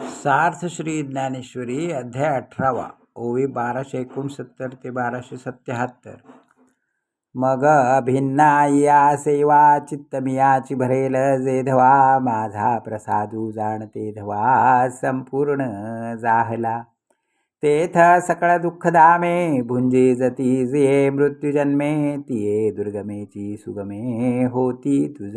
सार्थ श्री ज्ञानेश्वरी अध्याय अठरावा ओवी बाराशे एकोणसत्तर ते बाराशे सत्याहत्तर. मग भिन्ना या सेवा चित्तमियाची भरेल जे धवा माझा प्रसादू जाणते धवा संपूर्ण जाहला. तेथ सकळ दुःख दामे भुंजे जती जे मृत्युजन्मे तिये दुर्गमेची सुगमे होती तुझ.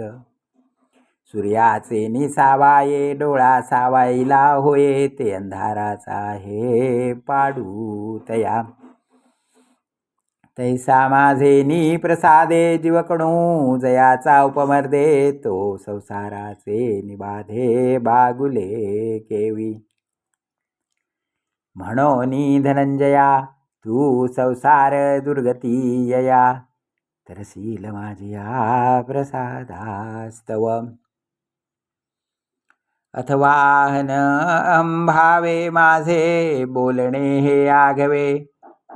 सूर्याचे निसावाये डोळा सावाईला होये ते अंधाराचा हे पाडू तया. तैसा माझे नी प्रसादे जीवकणू जयाचा उपमर्दे तो संसाराचे निबाधे बागुले केवी. म्हणोनी धनंजया तू संसार दुर्गती यया तरसील माझ्या प्रसादास्तव. अथवाहन अंभावे माझे बोलणे हे आघवे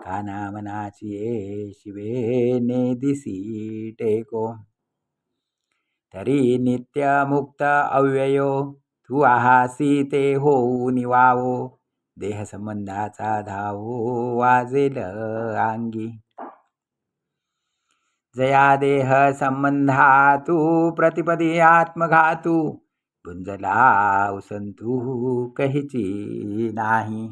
काना मनाची ये शिवे ने दिसी टेको तरी नित्य मुक्त अव्ययो तू आहासी ते होऊ निवावो. देह संबंधाचा धावो वाजेल अंगी जया देह संबंधा तू प्रतिपदी आत्मघातू. पुंजला उसंतू कहीची नाही.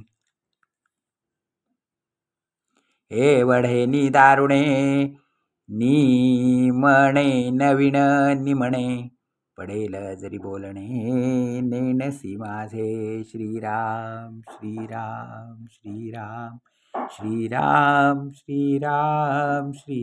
हे वढे नि दारुणे निमणे नवीन निमणे. पडेल जरी बोलणे नेणसी माझे. श्रीराम श्रीराम श्रीराम श्रीराम श्रीराम श्री